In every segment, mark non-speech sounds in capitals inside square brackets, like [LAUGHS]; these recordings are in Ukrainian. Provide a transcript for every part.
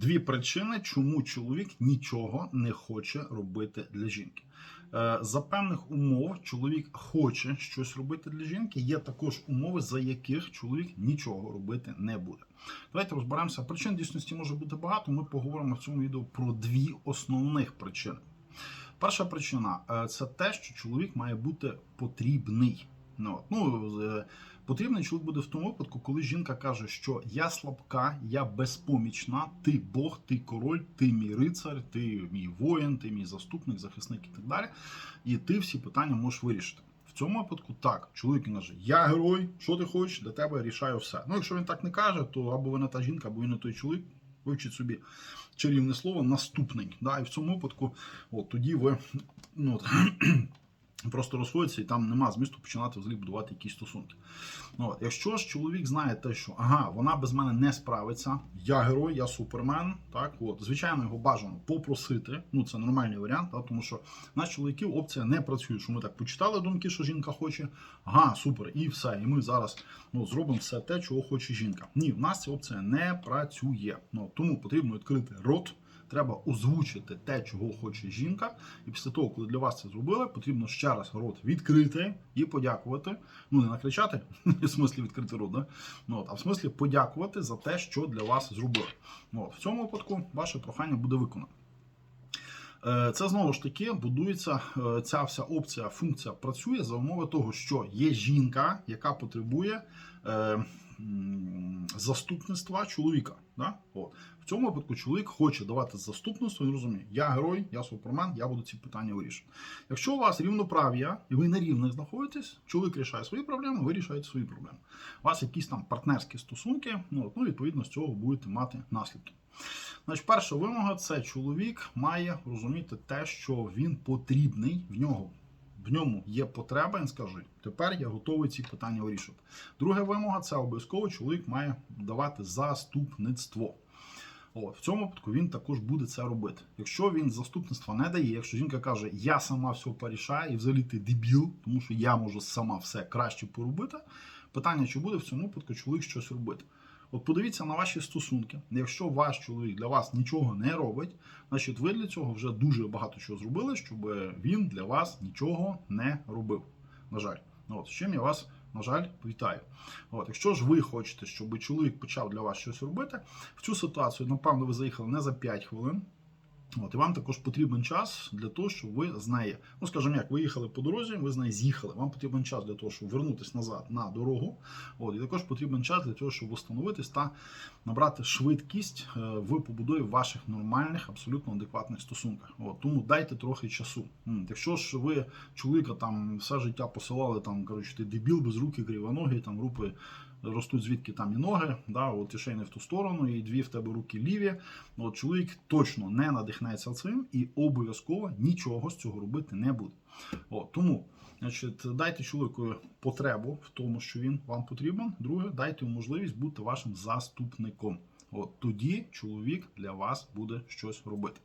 Дві причини, чому чоловік нічого не хоче робити для жінки. Е, За певних умов чоловік хоче щось робити для жінки. Є також умови, за яких чоловік нічого робити не буде. Давайте розберемося. Причин дійсності може бути багато. Ми поговоримо в цьому відео про дві основних причини. Перша причина е, це те, що чоловік має бути потрібний. Ну, ну, е, потрібний чоловік буде в тому випадку, коли жінка каже, що я слабка, я безпомічна, ти Бог, ти король, ти мій рицар, ти мій воїн, ти мій заступник, захисник і так далі. І ти всі питання можеш вирішити. В цьому випадку так, чоловік каже, я герой, що ти хочеш, для тебе рішаю все. Ну, якщо він так не каже, то або ви не та жінка, або він не той чоловік. Вивчіть собі чарівне слово наступний. Да? І в цьому випадку, от тоді ви ну, от, просто розходяться, і там нема змісту починати взагалі будувати якісь стосунки. Ну. Якщо ж чоловік знає те, що ага, вона без мене не справиться, я герой, я супермен. Так, от, звичайно, його бажано попросити. Ну, це нормальний варіант, так, тому що наш чоловіків опція не працює. Що ми так почитали думки, що жінка хоче, ага, супер, і все. І ми зараз ну, зробимо все те, чого хоче жінка. Ні, в нас ця опція не працює. Ну, тому потрібно відкрити рот. Треба озвучити те, чого хоче жінка, і після того, коли для вас це зробили, потрібно ще раз рот відкрити і подякувати. Ну не накричати, [LAUGHS] в смислі відкрити рот, да? ну, от, а в смислі подякувати за те, що для вас зробили. Ну, от, в цьому випадку ваше прохання буде виконано. Е, Це знову ж таки будується е, ця вся опція, функція працює за умови того, що є жінка, яка потребує е, заступництва чоловіка. Да? От. В цьому випадку чоловік хоче давати заступництво, він розуміє, я герой, я супермен, я буду ці питання вирішувати. Якщо у вас рівноправ'я і ви на рівних знаходитесь, чоловік рішає свої проблеми, ви рішаєте свої проблеми. У вас якісь там партнерські стосунки, ну, ну відповідно з цього будете мати наслідки. Значить, перша вимога це чоловік має розуміти те, що він потрібний в нього. В ньому є потреба, він скаже, тепер я готовий ці питання вирішувати. Друга вимога це обов'язково чоловік має давати заступництво. От, в цьому випадку він також буде це робити. Якщо він заступництва не дає, якщо жінка каже, я сама все порішаю, і взагалі ти дебіл, тому що я можу сама все краще поробити. Питання, чи буде в цьому випадку чоловік щось робити. От подивіться на ваші стосунки. Якщо ваш чоловік для вас нічого не робить, значить ви для цього вже дуже багато чого зробили, щоб він для вас нічого не робив. На жаль, Ну, от з чим я вас, на жаль, вітаю. От, якщо ж ви хочете, щоб чоловік почав для вас щось робити, в цю ситуацію, напевно, ви заїхали не за 5 хвилин. От, і вам також потрібен час для того, щоб ви з неї, ну скажімо як, ви їхали по дорозі, ви з неї з'їхали. Вам потрібен час для того, щоб вернутися назад на дорогу. От, і також потрібен час для того, щоб встановитись та набрати швидкість е, в побудові ваших нормальних, абсолютно адекватних стосунках. От, тому дайте трохи часу. Якщо ж ви чоловіка там все життя посилали, там коротше, ти дебіл без руки, кривоногі, там рупи ростуть звідки там і ноги, да, от і шейни в ту сторону, і дві в тебе руки ліві. От чоловік точно не надихнеться цим і обов'язково нічого з цього робити не буде. От, тому значить, дайте чоловіку потребу в тому, що він вам потрібен. Друге, дайте йому можливість бути вашим заступником. От тоді чоловік для вас буде щось робити.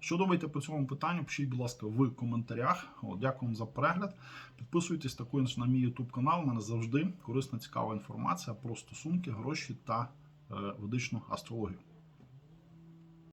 Що думаєте по цьому питанню? Пишіть, будь ласка, в коментарях. От, дякую вам за перегляд. Підписуйтесь також на мій YouTube канал. У мене завжди корисна цікава інформація про стосунки, гроші та е, ведичну астрологію.